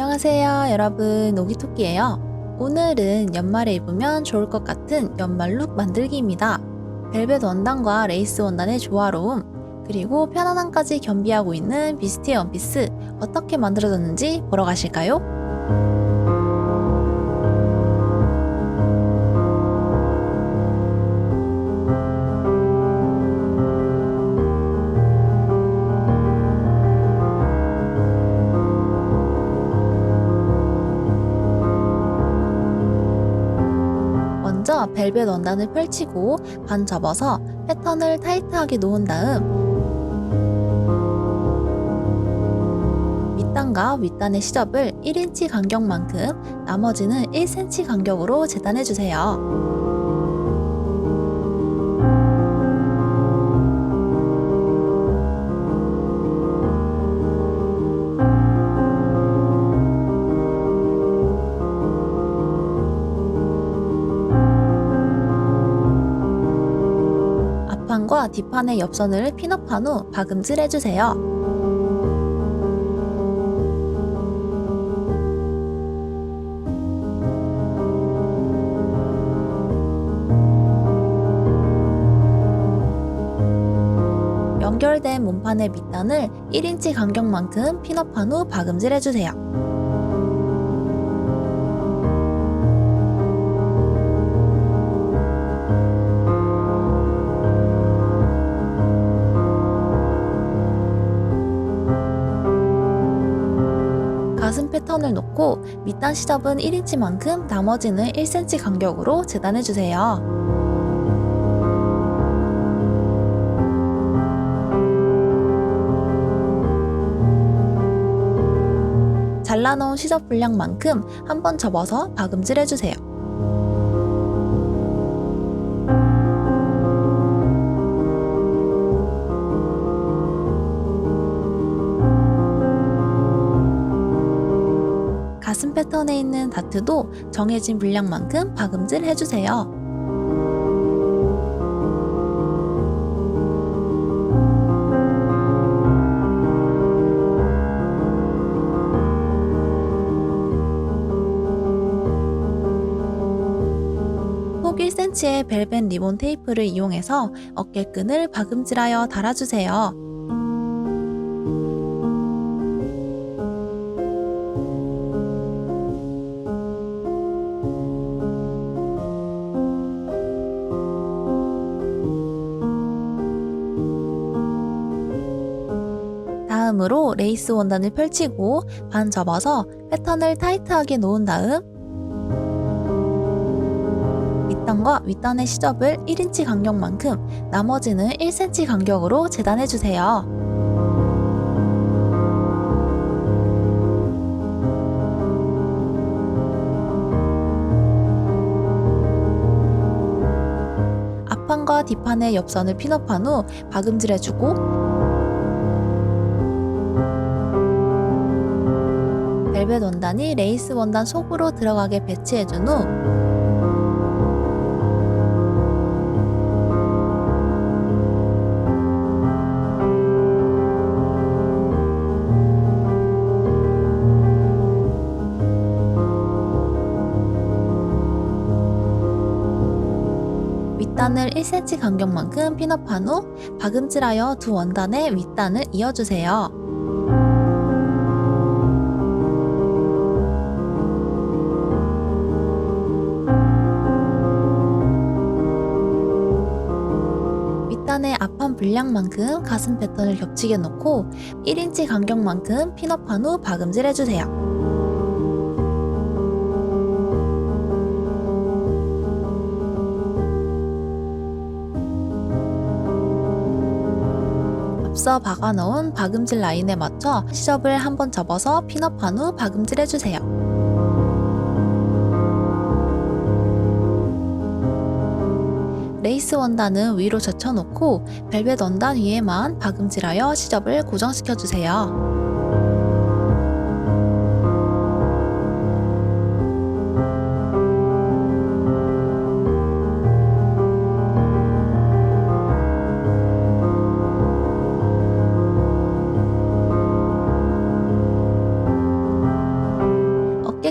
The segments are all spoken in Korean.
안녕하세요, 여러분. 노기토끼예요. 오늘은 연말에 입으면 좋을 것 같은 연말 룩 만들기입니다. 벨벳 원단과 레이스 원단의 조화로움, 그리고 편안함까지 겸비하고 있는 비스티 원피스 어떻게 만들어졌는지 보러 가실까요? 먼저 벨벳 원단을 펼치고 반 접어서 패턴을 타이트하게 놓은 다음 밑단과 윗단의 시접을 1인치 간격만큼 나머지는 1cm 간격으로 재단해주세요. 앞판과 뒷판의 옆선을 핀업한 후 박음질 해주세요. 연결된 몸판의 밑단을 1인치 간격만큼 핀업한 후 박음질 해주세요. 패턴을 놓고 밑단 시접은 1인치만큼 나머지는 1cm 간격으로 재단해주세요. 잘라놓은 시접 분량만큼 한 번 접어서 박음질 해주세요. 가슴 패턴에 있는 다트도 정해진 분량만큼 박음질 해주세요. 폭 1cm의 벨벳 리본 테이프를 이용해서 어깨끈을 박음질하여 달아주세요. 다음으로 레이스 원단을 펼치고 반 접어서 패턴을 타이트하게 놓은 다음 밑단과 윗단의 시접을 1인치 간격만큼 나머지는 1cm 간격으로 재단해주세요. 앞판과 뒷판의 옆선을 핀업한 후 박음질해주고 벨벳 원단이 레이스 원단 속으로 들어가게 배치해준 후 윗단을 1cm 간격만큼 핀업한 후 박음질하여 두 원단의 윗단을 이어주세요. 분량만큼 가슴 패턴을 겹치게 놓고 1인치 간격만큼 핀업한 후 박음질 해주세요. 앞서 박아놓은 박음질 라인에 맞춰 시접을 한번 접어서 핀업한 후 박음질 해주세요. 레이스 원단은 위로 젖혀놓고 벨벳 원단 위에만 박음질하여 시접을 고정시켜주세요.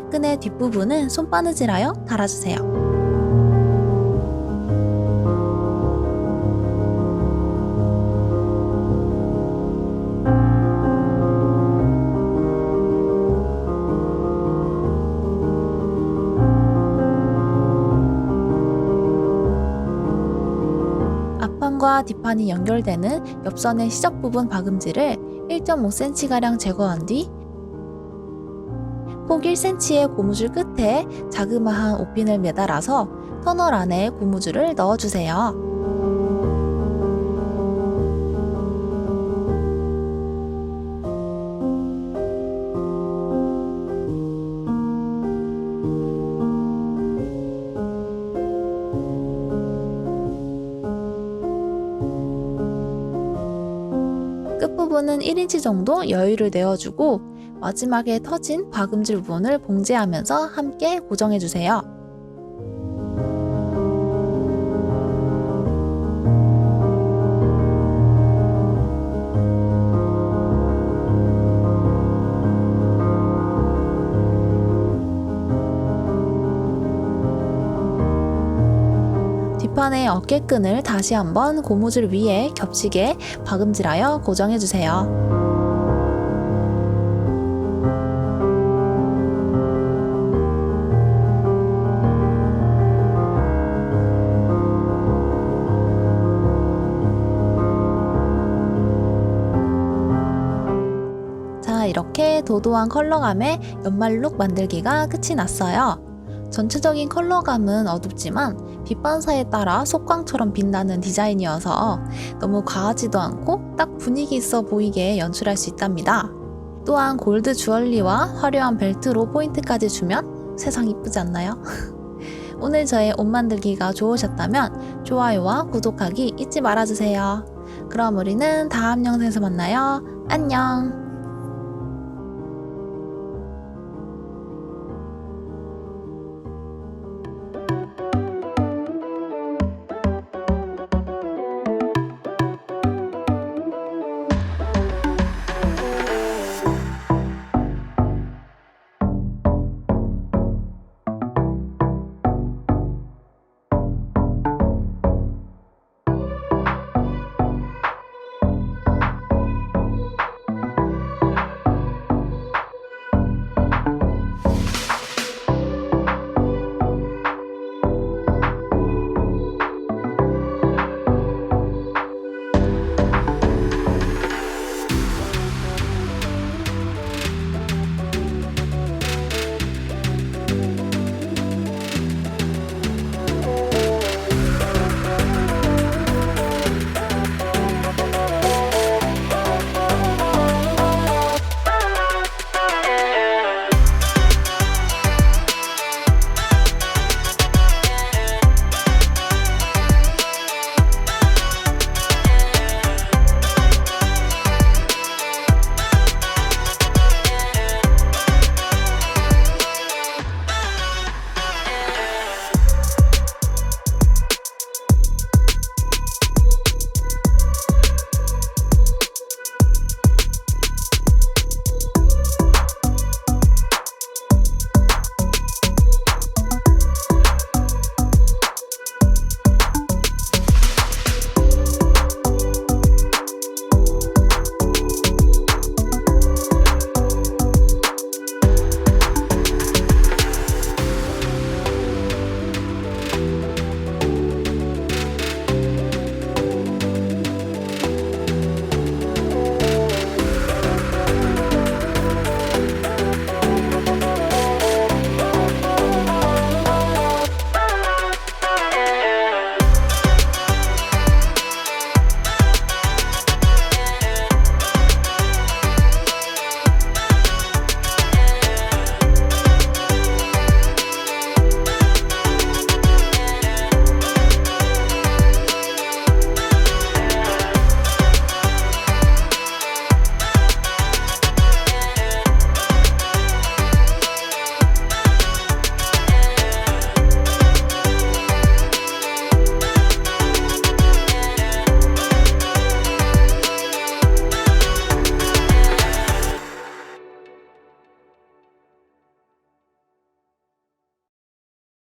끈의 뒷부분은 손바느질하여 달아주세요. 앞판과 뒷판이 연결되는 옆선의 시접 부분 박음질을 1.5cm가량 제거한 뒤 폭 1cm의 고무줄 끝에 자그마한 옷핀을 매달아서 터널 안에 고무줄을 넣어주세요. 끝부분은 1인치 정도 여유를 내어주고 마지막에 터진 박음질 부분을 봉제하면서 함께 고정해주세요. 뒷판의 어깨끈을 다시 한번 고무줄 위에 겹치게 박음질하여 고정해주세요. 자, 이렇게 도도한 컬러감의 연말 룩 만들기가 끝이 났어요. 전체적인 컬러감은 어둡지만 빛 반사에 따라 속광처럼 빛나는 디자인이어서 너무 과하지도 않고 딱 분위기 있어 보이게 연출할 수 있답니다. 또한 골드 주얼리와 화려한 벨트로 포인트까지 주면 세상 이쁘지 않나요? 오늘 저의 옷 만들기가 좋으셨다면 좋아요와 구독하기 잊지 말아주세요. 그럼 우리는 다음 영상에서 만나요. 안녕!